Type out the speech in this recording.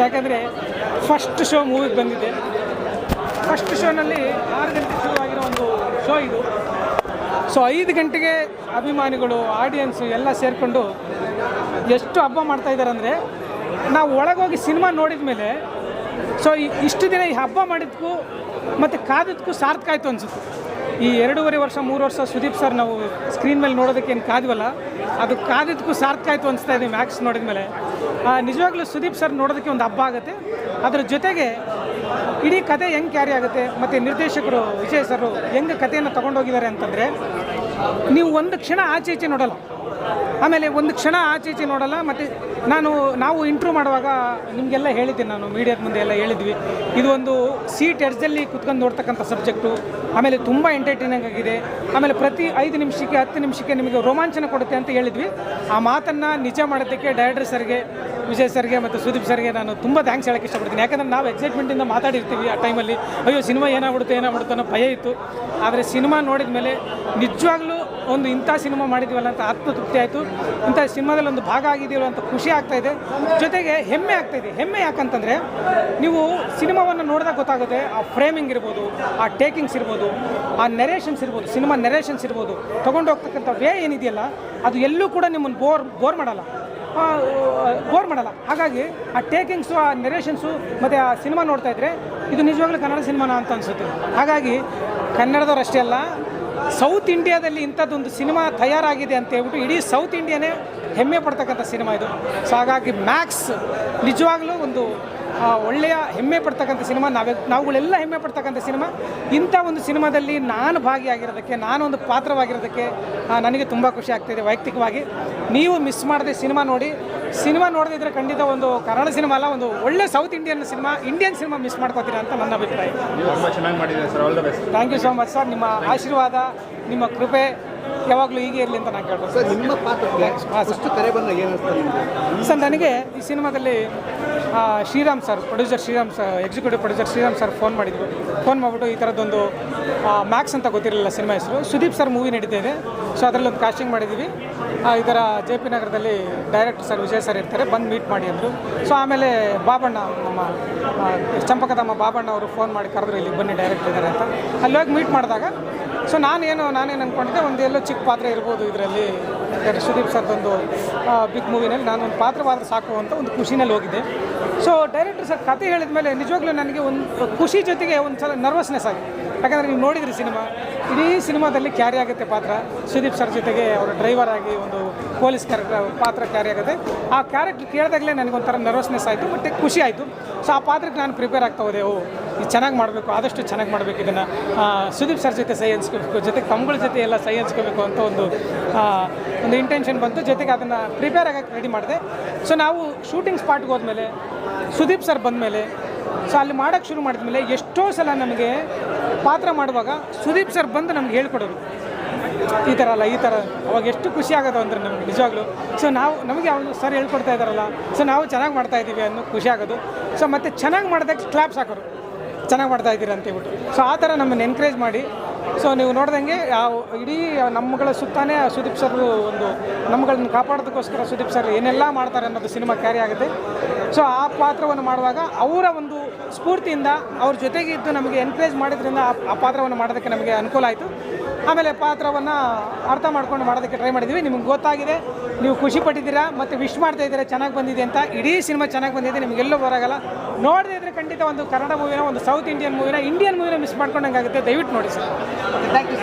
ಯಾಕಂದರೆ first show ಮೂವಿಗೆ ಬಂದಿದೆ first ಶೋನಲ್ಲಿ ಆರು ಗಂಟೆ ಶುರುವಾಗಿರೋ ಒಂದು ಶೋ ಇದು. ಸೊ ಐದು ಗಂಟೆಗೆ ಅಭಿಮಾನಿಗಳು ಆಡಿಯನ್ಸು ಎಲ್ಲ ಸೇರಿಕೊಂಡು ಎಷ್ಟು ಹಬ್ಬ ಮಾಡ್ತಾ ಇದ್ದಾರೆ ಅಂದರೆ, ನಾವು ಒಳಗೋಗಿ ಸಿನಿಮಾ ನೋಡಿದ ಮೇಲೆ ಸೊ ಇಷ್ಟು ದಿನ ಈ ಹಬ್ಬ ಮಾಡಿದ್ದಕ್ಕೂ ಮತ್ತು ಕಾದಿದ್ದಕ್ಕೂ ಸಾರ್ಥಕ ಆಯಿತು ಅನಿಸುತ್ತೆ. ಈ ಎರಡೂವರೆ ವರ್ಷ, ಮೂರು ವರ್ಷ ಸುದೀಪ್ ಸರ್ ನಾವು ಸ್ಕ್ರೀನ್ ಮೇಲೆ ನೋಡೋದಕ್ಕೆ ಏನು ಕಾದ್ವಲ್ಲ? ಅದು ಕಾದಿದ್ದಕ್ಕೂ ಸಾರ್ಥಕ ಆಯಿತು ಅನಿಸ್ತಾ ಇದೆ ಮ್ಯಾಕ್ಸ್ ನೋಡಿದ ಮೇಲೆ. ನಿಜವಾಗ್ಲೂ ಸುದೀಪ್ ಸರ್ ನೋಡೋದಕ್ಕೆ ಒಂದು ಹಬ್ಬ ಆಗುತ್ತೆ. ಅದರ ಜೊತೆಗೆ ಇಡೀ ಕತೆ ಹೆಂಗೆ ಕ್ಯಾರಿ ಆಗುತ್ತೆ, ಮತ್ತು ನಿರ್ದೇಶಕರು, ವಿಜಯ್ ಸರ್ ಹೆಂಗೆ ಕಥೆಯನ್ನು ತೊಗೊಂಡೋಗಿದ್ದಾರೆ ಅಂತಂದರೆ, ನೀವು ಒಂದು ಕ್ಷಣ ಆಚೆ ಈಚೆ ನೋಡಲ್ಲ. ಆಮೇಲೆ ಒಂದು ಕ್ಷಣ ಆಚೆ ಈಚೆ ನೋಡಲ್ಲ, ಮತ್ತು ನಾನು ನಾವು ಇಂಟ್ರೂ ಮಾಡುವಾಗ ನಿಮಗೆಲ್ಲ ಹೇಳಿದ್ದೀನಿ, ನಾನು ಮೀಡಿಯಾದ ಮುಂದೆ ಎಲ್ಲ ಹೇಳಿದ್ವಿ. ಇದು ಒಂದು ಸೀಟ್ ಎಡ್ಜಲ್ಲಿ ಕುತ್ಕೊಂಡು ನೋಡ್ತಕ್ಕಂಥ ಸಬ್ಜೆಕ್ಟು ಆಮೇಲೆ ತುಂಬ ಎಂಟರ್ಟೈನಿಂಗ್ ಆಗಿದೆ. ಆಮೇಲೆ ಪ್ರತಿ ಐದು ನಿಮಿಷಕ್ಕೆ, ಹತ್ತು ನಿಮಿಷಕ್ಕೆ ನಿಮಗೆ ರೋಮಾಂಚನ ಕೊಡುತ್ತೆ ಅಂತ ಹೇಳಿದ್ವಿ. ಆ ಮಾತನ್ನು ನಿಜ ಮಾಡೋದಕ್ಕೆ ಡೈರೆಕ್ಟರ್ ಸರ್ಗೆ ವಿಜಯ್ ಸರ್ಗೆ ಮತ್ತು ಸುದೀಪ್ ಸರ್ಗೆ ನಾನು ತುಂಬ ಥ್ಯಾಂಕ್ಸ್ ಹೇಳೋಕ್ಕೆ ಇಷ್ಟಪಡ್ತೀನಿ. ಯಾಕಂದರೆ ನಾವು ಎಕ್ಸೈಟ್ಮೆಂಟಿಂದ ಮಾತಾಡಿರ್ತೀವಿ ಆ ಟೈಮಲ್ಲಿ ಅಯ್ಯೋ, ಸಿನಿಮಾ ಏನಾಗ್ಬಿಡುತ್ತೆ ಏನಾಗ್ಬಿಡುತ್ತೆ ಅನ್ನೋ ಭಯ ಇತ್ತು. ಆದರೆ ಸಿನಿಮಾ ನೋಡಿದ ಮೇಲೆ ನಿಜವಾಗ್ಲೂ ಒಂದು ಇಂಥ ಸಿನಿಮಾ ಮಾಡಿದ್ದೀವಲ್ಲ ಅಂತ ಆತ್ಮತೃಪ್ತಿ ಆಯಿತು. ಇಂಥ ಸಿನಿಮಾದಲ್ಲಿ ಒಂದು ಭಾಗ ಆಗಿದೆಯಲ್ಲ ಅಂತ ಖುಷಿ ಆಗ್ತಾ ಇದೆ. ಜೊತೆಗೆ ಹೆಮ್ಮೆ ಆಗ್ತಾ ಇದೆ. ಹೆಮ್ಮೆ ಯಾಕಂತಂದರೆ ನೀವು ಸಿನಿಮಾವನ್ನು ನೋಡಿದಾಗ ಗೊತ್ತಾಗುತ್ತೆ, ಆ ಫ್ರೇಮಿಂಗ್ ಇರ್ಬೋದು, ಆ ಟೇಕಿಂಗ್ಸ್ ಇರ್ಬೋದು, ಆ ನೆರೇಷನ್ಸ್ ಇರ್ಬೋದು, ಸಿನಿಮಾ ನೆರೇಷನ್ಸ್ ಇರ್ಬೋದು. ತೊಗೊಂಡು ಹೋಗ್ತಕ್ಕಂಥ ವೇ ಏನಿದೆಯಲ್ಲ, ಅದು ಎಲ್ಲೂ ಕೂಡ ನಿಮ್ಮನ್ನು ಬೋರ್ ಬೋರ್ ಮಾಡಲ್ಲ. ಬೋರ್ ಮಾಡಲ್ಲ. ಹಾಗಾಗಿ ಆ ಟೇಕಿಂಗ್ಸು ಆ ನೆರೇಷನ್ಸು ಮತ್ತು ಆ ಸಿನಿಮಾ ನೋಡ್ತಾ ಇದ್ದರೆ ಇದು ನಿಜವಾಗ್ಲೂ ಕನ್ನಡ ಸಿನಿಮಾನ ಅಂತ ಅನಿಸುತ್ತೆ. ಹಾಗಾಗಿ ಕನ್ನಡದವ್ರು ಅಷ್ಟೇ ಅಲ್ಲ ಸೌತ್ ಇಂಡಿಯಾದಲ್ಲಿ ಇಂಥದ್ದೊಂದು ಸಿನಿಮಾ ತಯಾರಾಗಿದೆ ಅಂತ ಹೇಳ್ಬಿಟ್ಟು ಇಡೀ ಸೌತ್ ಇಂಡಿಯಾನೇ ಹೆಮ್ಮೆ ಪಡ್ತಕ್ಕಂಥ ಸಿನಿಮಾ ಇದು. ಸೊ ಹಾಗಾಗಿ ಮ್ಯಾಕ್ಸ್ ನಿಜವಾಗ್ಲೂ ಒಂದು ಒಳ್ಳೆಯ ಹೆಮ್ಮೆ ಪಡ್ತಕ್ಕಂಥ ಸಿನಿಮಾ ನಾವೇ ನಾವುಗಳೆಲ್ಲ ಹೆಮ್ಮೆ ಪಡ್ತಕ್ಕಂಥ ಸಿನಿಮಾ. ಇಂಥ ಒಂದು ಸಿನಿಮಾದಲ್ಲಿ ನಾನು ಭಾಗಿಯಾಗಿರೋದಕ್ಕೆ ನಾನೊಂದು ಪಾತ್ರವಾಗಿರೋದಕ್ಕೆ ನನಗೆ ತುಂಬ ಖುಷಿ ಆಗ್ತಾಯಿದೆ ವೈಯಕ್ತಿಕವಾಗಿ. ನೀವು ಮಿಸ್ ಮಾಡದೆ ಸಿನಿಮಾ ನೋಡಿ ಸಿನಿಮಾ ನೋಡದಿದ್ರೆ ಖಂಡಿತ ಒಂದು ಕನ್ನಡ ಸಿನಿಮಾ ಅಲ್ಲ ಒಂದು ಒಳ್ಳೆ south Indian cinema Indian cinema miss ಮಾಡ್ಕೋತೀರಾ ಅಂತ ನನ್ನ ಅಭಿಪ್ರಾಯ. ನೀವು ತುಂಬ ಚೆನ್ನಾಗಿ ಮಾಡಿದ್ದೀರಾ sir all the best thank you so much sir ನಿಮ್ಮ ಆಶೀರ್ವಾದ ನಿಮ್ಮ ಕೃಪೆ ಯಾವಾಗಲೂ ಹೀಗೆ ಇರಲಿ ಅಂತ ನಾನು ಕೇಳ್ಬೋದು ಸರ್ ನಿಮ್ಮ ಪಾತ್ರ ಫಸ್ಟ್ ಕರೆ ಬಂದಾಗ ಏನು ಅನಿಸ್ತಾ ನಿಮಗೆ? ಸರ್ ನನಗೆ ಈ ಸಿನಿಮಾದಲ್ಲಿ Shriram sir producer Shriram sir executive producer Shriram sir phone ಮಾಡಿದರು. ಫೋನ್ ಮಾಡಿಬಿಟ್ಟು ಈ ಥರದ್ದೊಂದು ಮ್ಯಾಕ್ಸ್ ಅಂತ ಗೊತ್ತಿರಲಿಲ್ಲ ಸಿನಿಮಾ ಹೆಸರು. ಸುದೀಪ್ ಸರ್ ಮೂವಿ ನಡೀತಾ ಇದೆ. ಸೊ ಅದರಲ್ಲಿ ಒಂದು ಕಾಸ್ಟಿಂಗ್ ಮಾಡಿದ್ದೀವಿ ಈ ಥರ ಜೆ ಪಿ ನಗರದಲ್ಲಿ ಡೈರೆಕ್ಟರ್ ಸರ್ ವಿಜಯ್ ಸರ್ ಇರ್ತಾರೆ. ಬಂದು ಮೀಟ್ ಮಾಡಿ ಅಂದರು. ಸೊ ಆಮೇಲೆ ಬಾಬಣ್ಣ, ನಮ್ಮ ಚಂಪಕದಮ್ಮ ಬಾಬಣ್ಣ ಅವರು ಫೋನ್ ಮಾಡಿ ಕರೆದ್ರು, ಇಲ್ಲಿಗೆ ಬನ್ನಿ ಡೈರೆಕ್ಟರ್ ಇದ್ದಾರೆ ಅಂತ. ಅಲ್ಲಿ ಹೋಗಿ ಮೀಟ್ ಮಾಡಿದಾಗ ಸೊ ನಾನೇನು ನಾನೇನು ಅಂದ್ಕೊಂಡಿದ್ದೆ ಒಂದು ಎಲ್ಲೋ ಚಿಕ್ಕ ಪಾತ್ರ ಇರ್ಬೋದು ಇದರಲ್ಲಿ. ಯಾಕಂದ್ರೆ ಸುದೀಪ್ ಸರ್ದೊಂದು ಬಿಗ್ ಮೂವಿನಲ್ಲಿ ಒಂದು ಪಾತ್ರವಾದರೆ ಸಾಕು ಅಂತ ಒಂದು ಖುಷಿನಲ್ಲಿ ಹೋಗಿದ್ದೆ. ಸೊ ಡೈರೆಕ್ಟರ್ ಸರ್ ಕತೆ ಹೇಳಿದ ಮೇಲೆ ನಿಜವಾಗ್ಲೂ ನನಗೆ ಒಂದು ಖುಷಿ ಜೊತೆಗೆ ಒಂದು ಸಲ ನರ್ವಸ್ನೆಸ್ ಆಗಿದೆ. ಯಾಕಂದರೆ ನೀವು ನೋಡಿದ್ರಿ ಸಿನಿಮಾ, ಇಡೀ ಸಿನಿಮಾದಲ್ಲಿ ಕ್ಯಾರಿ ಆಗುತ್ತೆ ಪಾತ್ರ. ಸುದೀಪ್ ಸರ್ ಜೊತೆಗೆ ಅವರ ಡ್ರೈವರ್ ಆಗಿ ಒಂದು ಪೊಲೀಸ್ ಕ್ಯಾರೆಕ್ಟರ್ ಪಾತ್ರ ಕ್ಯಾರಿ ಆಗುತ್ತೆ. ಆ ಕ್ಯಾರೆಕ್ಟರ್ ಕೇಳಿದಾಗಲೇ ನನಗೊಂಥರ ನರ್ವಸ್ನೆಸ್ ಆಯಿತು, ಮತ್ತು ಖುಷಿ ಆಯಿತು. ಸೊ ಆ ಪಾತ್ರಕ್ಕೆ ನಾನು ಪ್ರಿಪೇರ್ ಆಗ್ತಾ ಹೋದೆ. ಓ ಇದು ಚೆನ್ನಾಗಿ ಮಾಡಬೇಕು, ಆದಷ್ಟು ಚೆನ್ನಾಗಿ ಮಾಡಬೇಕು ಇದನ್ನು. ಸುದೀಪ್ ಸರ್ ಜೊತೆ ಸೈ ಹಂಚ್ಕೋಬೇಕು ಜೊತೆಗೆ ತಮ್ಗಳ ಜೊತೆ ಎಲ್ಲ ಸೈ ಹಂಚ್ಕೋಬೇಕು ಅಂತ ಒಂದು ಒಂದು ಇಂಟೆನ್ಷನ್ ಬಂತು. ಜೊತೆಗೆ ಅದನ್ನು ಪ್ರಿಪೇರ್ ಆಗೋಕ್ಕೆ ರೆಡಿ ಮಾಡಿದೆ. ಸೊ ನಾವು ಶೂಟಿಂಗ್ ಸ್ಪಾಟ್ಗೆ ಹೋದ್ಮೇಲೆ, ಸುದೀಪ್ ಸರ್ ಬಂದಮೇಲೆ ಸೊ ಅಲ್ಲಿ ಮಾಡೋಕ್ಕೆ ಶುರು ಮಾಡಿದ್ಮೇಲೆ ಎಷ್ಟೋ ಸಲ ನಮಗೆ ಪಾತ್ರ ಮಾಡುವಾಗ ಸುದೀಪ್ ಸರ್ ಬಂದು ನಮ್ಗೆ ಹೇಳ್ಕೊಡೋರು. ಈ ಥರ ಅಲ್ಲ, ಈ ಥರ ಅವಾಗ ಎಷ್ಟು ಖುಷಿ ಆಗೋದು ಅಂದ್ರೆ ನಮಗೆ ನಿಜವಾಗ್ಲೂ. ಸೊ ನಾವು, ನಮಗೆ ಅವ್ರು ಸರ್ ಹೇಳ್ಕೊಡ್ತಾ ಇದ್ದಾರಲ್ಲ ಸೊ ನಾವು ಚೆನ್ನಾಗಿ ಮಾಡ್ತಾ ಇದ್ದೀವಿ ಅನ್ನೋ ಖುಷಿ ಆಗೋದು. ಸೊ ಮತ್ತು ಚೆನ್ನಾಗಿ ಮಾಡಿದಾಗ ಕ್ಲಾಪ್ಸ್ ಹಾಕೋರು. ಚೆನ್ನಾಗಿ ಮಾಡ್ತಾ ಇದ್ದೀರಾ ಅಂತ ಹೇಳ್ಬಿಟ್ಟು. ಸೊ ಆ ಥರ ನಮ್ಮನ್ನು ಎನ್ಕರೇಜ್ ಮಾಡಿ. ಸೊ ನೀವು ನೋಡ್ದಂಗೆ ಯಾವ ಇಡೀ ನಮ್ಮಗಳ ಸುತ್ತಾನೆ ಸುದೀಪ್ ಸರ್ ಒಂದು, ನಮ್ಮಗಳನ್ನ ಕಾಪಾಡೋದಕ್ಕೋಸ್ಕರ ಸುದೀಪ್ ಸರ್ ಏನೆಲ್ಲ ಮಾಡ್ತಾರೆ ಅನ್ನೋದು ಸಿನಿಮಾ ಕ್ಯಾರಿ ಆಗುತ್ತೆ. ಸೊ ಆ ಪಾತ್ರವನ್ನು ಮಾಡುವಾಗ ಅವರ ಒಂದು ಸ್ಫೂರ್ತಿಯಿಂದ ಅವ್ರ ಜೊತೆಗೆ ಇದ್ದು ನಮಗೆ ಎನ್ಕರೇಜ್ ಮಾಡಿದ್ರಿಂದ ಆ- ಪಾತ್ರವನ್ನು ಮಾಡೋದಕ್ಕೆ ನಮಗೆ ಅನುಕೂಲ ಆಯಿತು. ಆಮೇಲೆ ಪಾತ್ರವನ್ನು ಅರ್ಥ ಮಾಡ್ಕೊಂಡು ಮಾಡೋದಕ್ಕೆ ಟ್ರೈ ಮಾಡಿದ್ವಿ. ನಿಮ್ಗೆ ಗೊತ್ತಾಗಿದೆ. ನೀವು ಖುಷಿ ಪಟ್ಟಿದ್ದೀರಾ ಮತ್ತು ವಿಶ್ ಮಾಡ್ತಾ ಇದ್ದೀರಾ, ಚೆನ್ನಾಗಿ ಬಂದಿದೆ ಅಂತ. ಇಡೀ ಸಿನಿಮಾ ಚೆನ್ನಾಗಿ ಬಂದಿದೆ, ನಿಮಗೆಲ್ಲೂ ಬರೋಗಲ್ಲ ನೋಡದೇ ಇದ್ರೆ ಖಂಡಿತ ಒಂದು ಕನ್ನಡ ಮೂವಿನ ಒಂದು ಸೌತ್ ಇಂಡಿಯನ್ ಮೂವಿನ ಇಂಡಿಯನ್ ಮೂವಿನ ಮಿಸ್ ಮಾಡ್ಕೊಂಡಂಗಾಗುತ್ತೆ. ದಯವಿಟ್ಟು ನೋಡಿ ಸರ್. Thank you